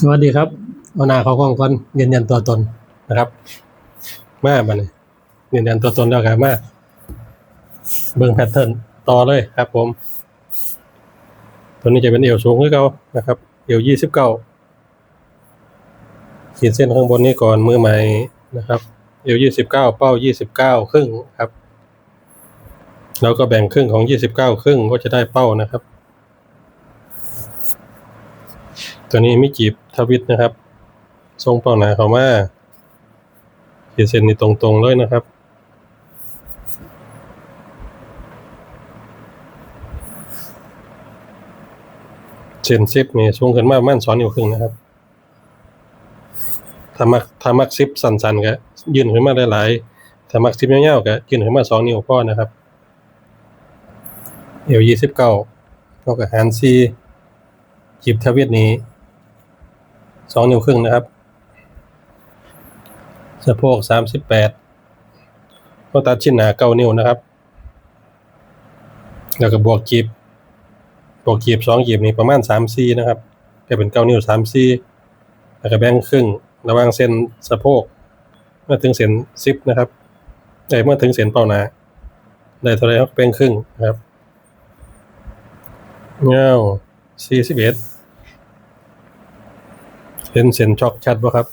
สวัสดีครับเอาหน้าเขากล้องก่อนยืนยันตัวตนนะครับ มาบัดนี้ยืนยันตัวตนแล้วกันมาเบิ่งแพทเทิร์นต่อเลยครับ ผม ตัวนี้จะเป็นเอวสูงขึ้นเก่านะครับ เอวยี่สิบเก้าขีดเส้นข้างบนนี้ก่อนมือใหม่นะครับ เอวยี่สิบเก้าเป้ายี่สิบเก้าครึ่งครับ แล้วก็แบ่งครึ่งของยี่สิบเก้าครึ่งก็จะได้เป้านะครับ ตัวนี้ไม่จีบทวิตนะครับ ทรงเป้าหนาเขามาขีดเส้นนี้ตรงๆเลยนะครับเส้นซิปนี่สูงขึ้นมาประมาณสองนิ้วครึ่งนะครับถ้ามักถ้ามักซิปสั้นๆก็ยื่นขึ้นมาได้หลายถ้ามักซิปยาวๆก็ยื่นขึ้นมาสองนิ้วพอนะครับเอวยี่สิบเก้าเท่ากับหารซีจีบทวิตนี้ สองนิ้วครึ่งนะครับสะโพกสามสิบแปดก็ตัดชิ้นหนาเก้านิ้วนะครับ แล้วก็บวกกีบบวกกีบสองกีบนี่ประมาณสามซีนะครับก็เป็นเก้านิ้วสามซีแล้วก็แบ่งครึ่ง ระหว่างเส้นสะโพกเมื่อถึงเส้นซิปนะครับได้เมื่อถึงเส้นเป้าหนาได้เท่าไรครับแบ่งครึ่งนะครับเงาสี่สิบเอ็ด เห็นเส้นช็อกชัดป่ะครับ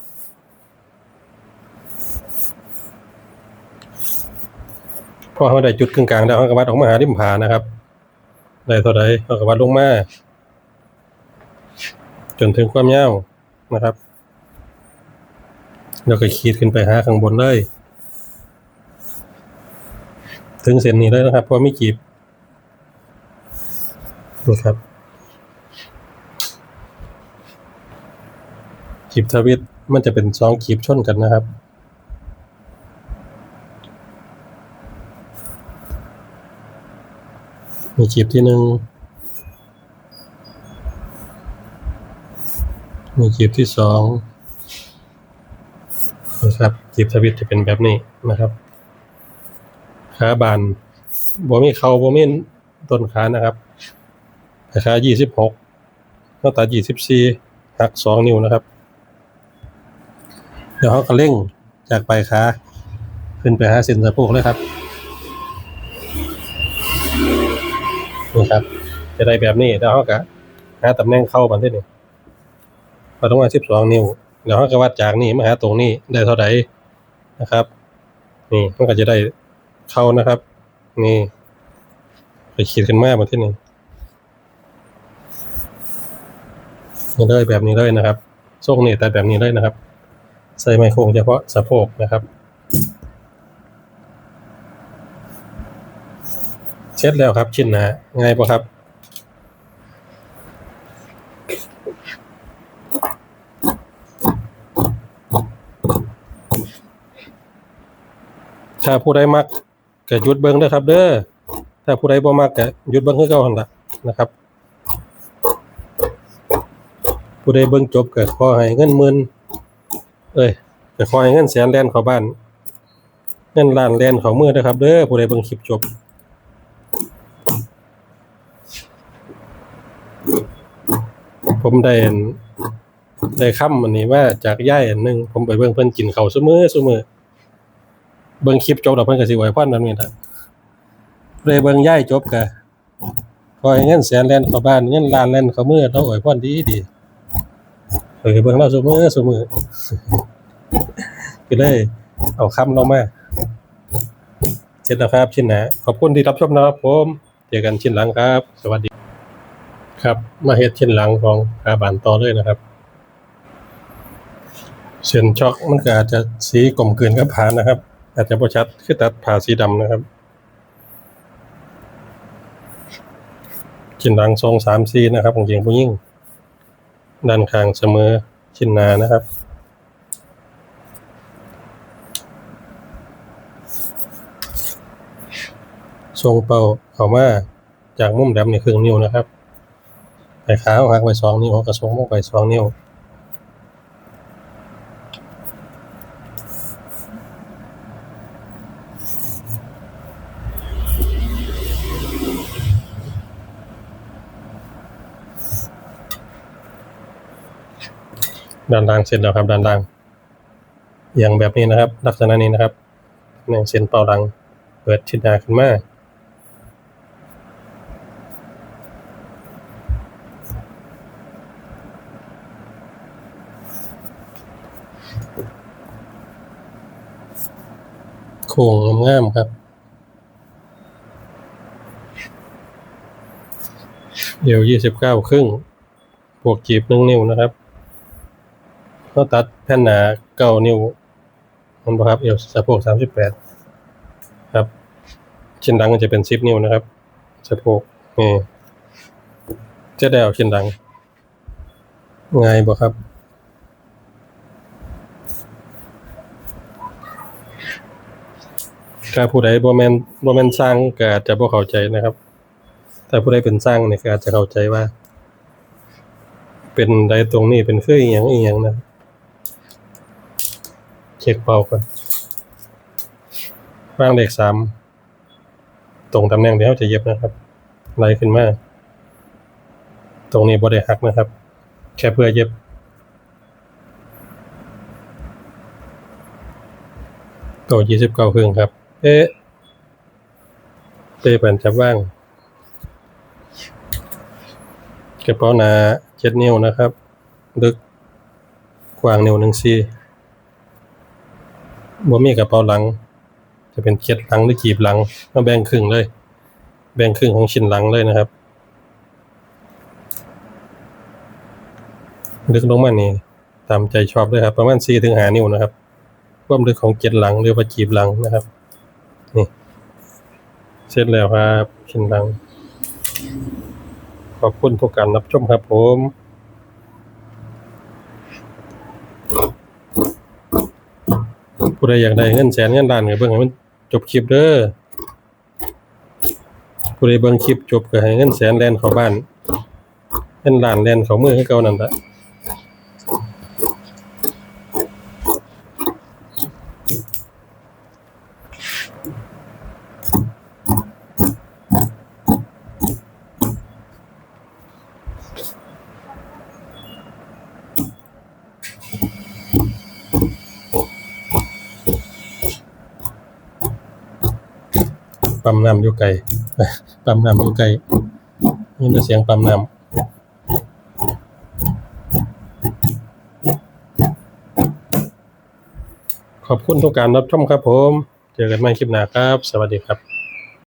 พอเขาได้จุดกึ่งกลางแล้วเขาก็วัดออกมาหาริมผานะครับ ได้เท่าไรเขาก็วัดลงมาจนถึงความยาวนะครับ แล้วก็ขีดขึ้นไปหาข้างบนเลย ถึงเส้นนี้เลยนะครับเพราะไม่จีบนี่ครับ ขีบทวิตมันจะเป็นสองขีบชนกันนะครับ มีขีบที่หนึ่งมีขีบที่สองนะครับขีบทวิตจะเป็นแบบนี้นะครับขาบานบ่มีเขาบ่มีต้นขานะครับขายี่สิบหกหน้าตายี่สิบสี่หักสองนิ้วนะครับ เดี๋ยวเขาก็เร่งจากปลายขาขึ้นไปหาเส้นสะโพกเลยครับนี่ครับ จะได้แบบนี้แล้วเขาก็หาตำแหน่งเข้าบันที่นี่เราต้องมาสิบสองนิ้วเดี๋ยวเขาก็วัดจากนี่มาหาตรงนี้ได้เท่าไหร่นะครับ นี่มันก็จะได้เข้านะครับ นี่ไปขีดขึ้นมาบันที่นี่นี่เลยแบบนี้เลยนะครับทรงนี่แต่แบบนี้เลยนะครับ ใส่ไมโครเฉพาะสะโพกนะครับเช็ดแล้วครับชิ้นนาง่ายปะครับถ้าผู้ใดมักก็หยุดเบิ้งเด้อครับ เด้อถ้าผู้ใดบ่มักก็หยุดเบิ้งคือเก่าหั่นล่ะนะครับ ผู้ใดเบิ้งจบก็ขอให้เงินหมื่น เอ้ยก็ขอให้เงินแสนแล่นเข้าบ้าน เงินล้านแล่นเข้ามือเด้ครับเด้อผู้ใดเบิ่งคลิปจบผมได้ได้คำอันนี้ว่าจากย่ายอันหนึ่งผมไปเบิ่งเพิ่นกินเขาวซุมื้อซุมื้อเบิ่งคลิปจบแล้วเพิ่นก็สิอวยพรแบบนี้ล่ะผู้ใดเบิ่งย่ายจบก็ขอให้เงินแสนแล่นเข้าบ้านเงินล้านแล่นเข้ามือต้องอวยพรดีดี เออเบิ่งเราซุมื้อซุมื้อก็เลยเอาคำเรามาเช่นนะครับชิ้นหนาขอบคุณที่รับชมนะครับผมเจอกันชิ้นหลังครับ สวัสดี ครับ มาเฮ็ดชิ้นหลังของขาบานต่อเลยนะครับ เส้นช็อกมันก็อาจจะสีกลมกลืนกับผานะครับ อาจจะบ่ชัดคือตัดผ่าสีดำนะครับชิ้นหลังทรงสามซีนะครับของเกียงผู้ยิ่ง ด้านข้างเสมอชิ้นนานะครับทรงเป่าเข้ามาจากมุมดำนี่ครึ่งนิ้วนะครับไปขาหักไปสองนิ้วกระทรงลงไปสองนิ้ว ด้านล่างเสร็จแล้วครับด้านล่างอย่างแบบนี้นะครับ ลักษณะนี้นะครับในเส้นเป่าหลัง เปิดชิ้นหนาขึ้นมาโค้งงามครับ เดี๋ยวยี่สิบเก้าครึ่งบวกจีบหนึ่งนิ้วนะครับ ก็ตัดแผ่นหนาเก้านิ้วมันบ่ครับเอวสะโพกสามสิบแปดครับชิ้นดังก็จะเป็นสิบนิ้วนะครับสะโพกนี่จะได้เอาชิ้นดังง่ายบ่ครับถ้าผู้ใดบ่แมนบ่แมนสร้างก็อาจจะบ่เข้าใจนะครับ แต่ผู้ใดเป็นสร้างเนี่ยก็อาจจะเข้าใจว่า เป็นใดตรงนี้เป็นคืออีหยังอีหยังนะ เช็คเป่าก่อนวางเลขสามตรงตำแหน่งที่เราจะเย็บนะครับไล่ขึ้นมาตรงนี้บ่ได้หักนะครับ แค่เพื่อเย็บ ตัวยี่สิบเก้าครึ่งครับ เอ๊ะเป้แผ่นจับว่างกระเป๋าหนาเจ็ดนิ้วนะครับ ลึกกว้างนิ้วหนึ่งซี บ่มีกระเป๋าหลัง จะเป็นเจ็ดหลังหรือจีบหลังมาแบ่งครึ่งเลย แบ่งครึ่งของชิ้นหลังเลยนะครับลึกลงมานี่ตามใจชอบเลยครับ ประมาณสี่ถึงห้านิ้วนะครับความลึกของเจ็ดหลังหรือว่าจีบหลังนะครับนี่เสร็จแล้วครับชิ้นหลัง ขอบคุณทุกการรับชมครับผม ผู้ใดอยากได้เงินแสนเงินล้านก็เบิ่งให้มันจบคลิปเด้อผู้ใดเบิ่งคลิปจบก็ให้เงินแสนแล่นเข้าบ้านเงินล้านแล่นเข้ามือคือเก่านั่นแหละ ปั๊มน้ำอยู่ไกลปั๊มน้ำอยู่ไกลนี่เป็นเสียงปั๊มน้ำขอบคุณทุกการรับชมครับผม เจอกันใหม่คลิปหน้าครับ สวัสดีครับ